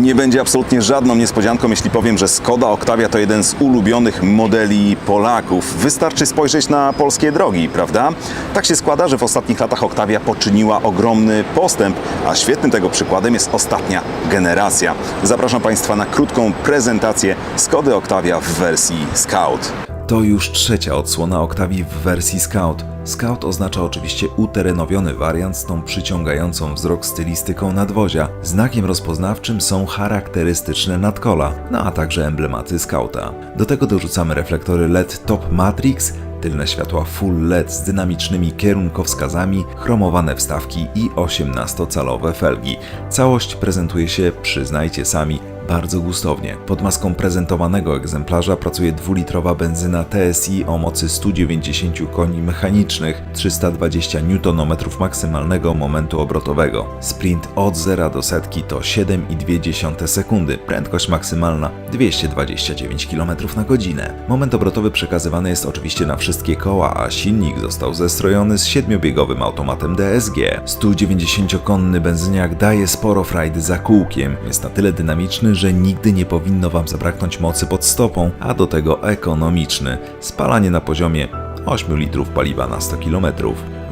Nie będzie absolutnie żadną niespodzianką, jeśli powiem, że Skoda Octavia to jeden z ulubionych modeli Polaków. Wystarczy spojrzeć na polskie drogi, prawda? Tak się składa, że w ostatnich latach Octavia poczyniła ogromny postęp, a świetnym tego przykładem jest ostatnia generacja. Zapraszam Państwa na krótką prezentację Skody Octavia w wersji Scout. To już trzecia odsłona Octavii w wersji Scout. Scout oznacza oczywiście uterenowiony wariant z tą przyciągającą wzrok stylistyką nadwozia. Znakiem rozpoznawczym są charakterystyczne nadkola, no a także emblematy Scouta. Do tego dorzucamy reflektory LED Top Matrix, tylne światła Full LED z dynamicznymi kierunkowskazami, chromowane wstawki i 18-calowe felgi. Całość prezentuje się, przyznajcie sami, bardzo gustownie. Pod maską prezentowanego egzemplarza pracuje dwulitrowa benzyna TSI o mocy 190 koni mechanicznych, 320 Nm maksymalnego momentu obrotowego. Sprint od 0 do setki to 7,2 sekundy, prędkość maksymalna 229 km na godzinę. Moment obrotowy przekazywany jest oczywiście na wszystkie koła, a silnik został zestrojony z 7-biegowym automatem DSG. 190-konny benzyniak daje sporo frajdy za kółkiem, jest na tyle dynamiczny, że nigdy nie powinno Wam zabraknąć mocy pod stopą, a do tego ekonomiczny. Spalanie na poziomie 8 litrów paliwa na 100 km.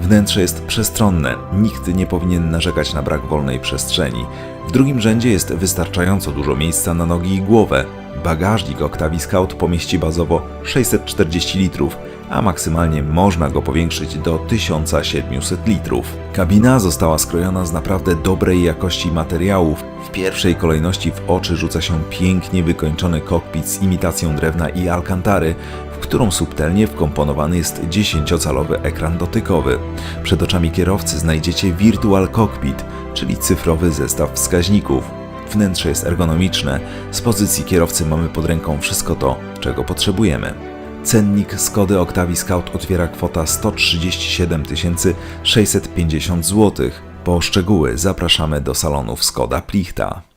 Wnętrze jest przestronne, nikt nie powinien narzekać na brak wolnej przestrzeni. W drugim rzędzie jest wystarczająco dużo miejsca na nogi i głowę. Bagażnik Octavii Scout pomieści bazowo 640 litrów, a maksymalnie można go powiększyć do 1700 litrów. Kabina została skrojona z naprawdę dobrej jakości materiałów. W pierwszej kolejności w oczy rzuca się pięknie wykończony kokpit z imitacją drewna i alkantary, którą subtelnie wkomponowany jest 10-calowy ekran dotykowy. Przed oczami kierowcy znajdziecie Virtual Cockpit, czyli cyfrowy zestaw wskaźników. Wnętrze jest ergonomiczne, z pozycji kierowcy mamy pod ręką wszystko to, czego potrzebujemy. Cennik Skody Octavii Scout otwiera kwota 137 650 zł. Po szczegóły zapraszamy do salonów Skoda Plichta.